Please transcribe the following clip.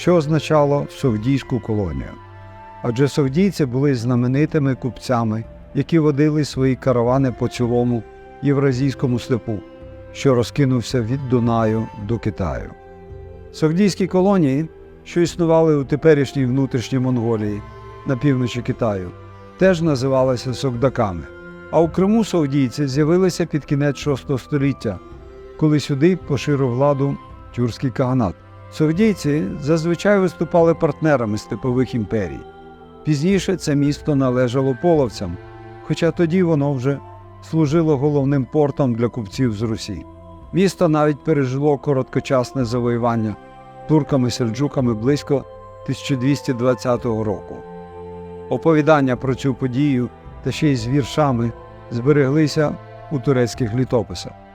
що означало Совдійську колонію. Адже совдійці були знаменитими купцями, які водили свої каравани по цілому євразійському степу, що розкинувся від Дунаю до Китаю. Совдійські колонії, що існували у теперішній внутрішній Монголії на півночі Китаю, теж називалися согдаками. А у Криму совдійці з'явилися під кінець VI століття, коли сюди поширив владу тюркський каганат. Совдійці зазвичай виступали партнерами степових імперій. Пізніше це місто належало половцям, хоча тоді воно вже служило головним портом для купців з Русі. Місто навіть пережило короткочасне завоювання турками-сельджуками близько 1220 року. Оповідання про цю подію та ще й з віршами збереглися у турецьких літописах.